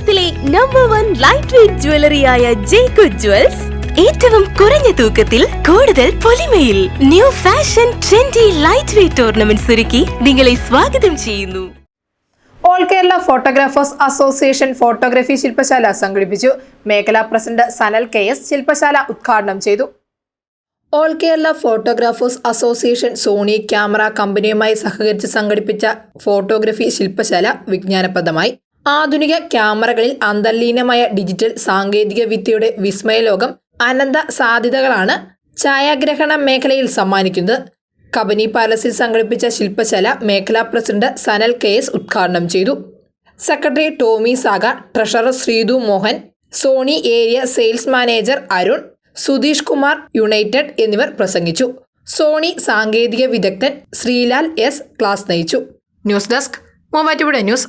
കേരളത്തിലെ number one light weight ജ്വല്ലറിയായ ജേക്കു ജ്വൽസ് ഏറ്റവും കുറഞ്ഞ തൂക്കത്തിൽ കൂടുതൽ പൊലിമയിൽ new fashion trendy light weight tournament ഒരുക്കി നിങ്ങളെ സ്വാഗതം ചെയ്യുന്നു. All Kerala photographers association photography ശില്പശാല സംഘടിപ്പിച്ചു. മേഖലാ പ്രസിഡന്റ് സനൽ കെ എസ് ശില്പശാല ഉദ്ഘാടനം ചെയ്തു. All Kerala photographers association Sony camera കമ്പനിയുമായി സഹകരിച്ച് സംഘടിപ്പിച്ച ഫോട്ടോഗ്രഫി ശില്പശാല വിജ്ഞാനപ്രദമായി. ആധുനിക ക്യാമറകളിൽ അന്തർലീനമായ ഡിജിറ്റൽ സാങ്കേതിക വിദ്യയുടെ വിസ്മയലോകം അനന്ത സാധ്യതകളാണ് ഛായാഗ്രഹണ മേഖലയിൽ സമ്മാനിക്കുന്നത്. കബനി പാലസിൽ സംഘടിപ്പിച്ച ശില്പശാല മേഖലാ പ്രസിഡന്റ് സനൽ കെ എസ് ഉദ്ഘാടനം ചെയ്തു. Secretary Tomy Saga treasurer Sreethu Mohan Sony area sales manager Arun Sudheesh Kumar united എന്നിവർ പ്രസംഗിച്ചു. സോണി സാങ്കേതിക വിദഗ്ധൻ ശ്രീലാൽ എസ് ക്ലാസ് നയിച്ചു. News desk Muvattupuzha news.